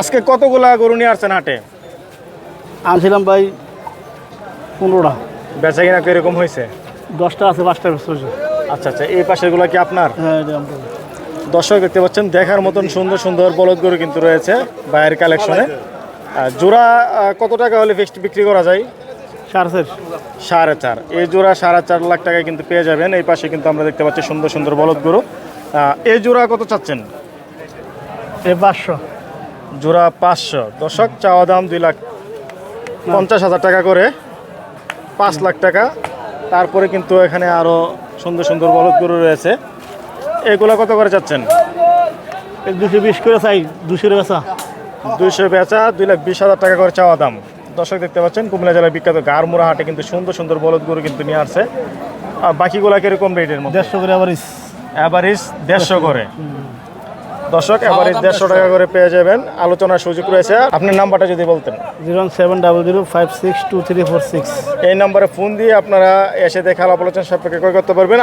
আজকে কতগুলা গরু নিয়ে আসছেন হাটে? আনছিলাম ভাই পনেরোটা। বেচা কিনা কীরকম হয়েছে? দশটা আছে পাঁচটা ব্যস্ত হয়েছে। আচ্ছা আচ্ছা এই পাশেরগুলা কি আপনার? হ্যাঁ এটা আমরা দর্শক দেখতে পাচ্ছেন দেখার মতন সুন্দর সুন্দর বলদ গরু কিন্তু রয়েছে বাইরের কালেকশনে। আহ, জোড়া আহ, কত টাকা হলে ফিক্সড বিক্রি করা যায়? সাড়ে চার। সাড়ে চার। এই জোড়া সাড়ে চার লাখ টাকায় কিন্তু পেয়ে যাবেন। এই পাশে কিন্তু আমরা দেখতে পাচ্ছি সুন্দর সুন্দর বলদ গরু। আহ, এই জোড়া কত চাচ্ছেন? এ পাঁচশো। জোড়া পাঁচশো। দর্শক চাওয়া দাম দুই লাখ পঞ্চাশ হাজার টাকা করে পাঁচ লাখ টাকা। তারপরে কিন্তু এখানে আরও সুন্দর সুন্দর বলদ গরু রয়েছে। এগুলো কত করে চাচ্ছেন? দুশো বিশ করে চাই দুশোর বেচা। দুশো বেচা দুই লাখ বিশ হাজার টাকা করে চাওয়া দাম। দর্শক দেখতে পাচ্ছেন কুমিল্লা জেলার বিখ্যাত গারমুড়া হাটে কিন্তু সুন্দর সুন্দর বলদ গরু কিন্তু নিয়ে আসছে। আর বাকিগুলা কীরকম রেটের মধ্যে? দেড়শো করে আবার অ্যাভারেজ দেড়শো করে। দর্শক এবারে দেড়শো টাকা করে পেয়ে যাবেন। আলোচনার সুযোগ রয়েছে। আপনার নাম্বারটা যদি বলতেন। Zero seven double zero five six two three four six. এই নাম্বারে ফোন দিয়ে আপনারা এসে দেখে আলাপ আলোচনা সাপেক্ষে করতে পারবেন।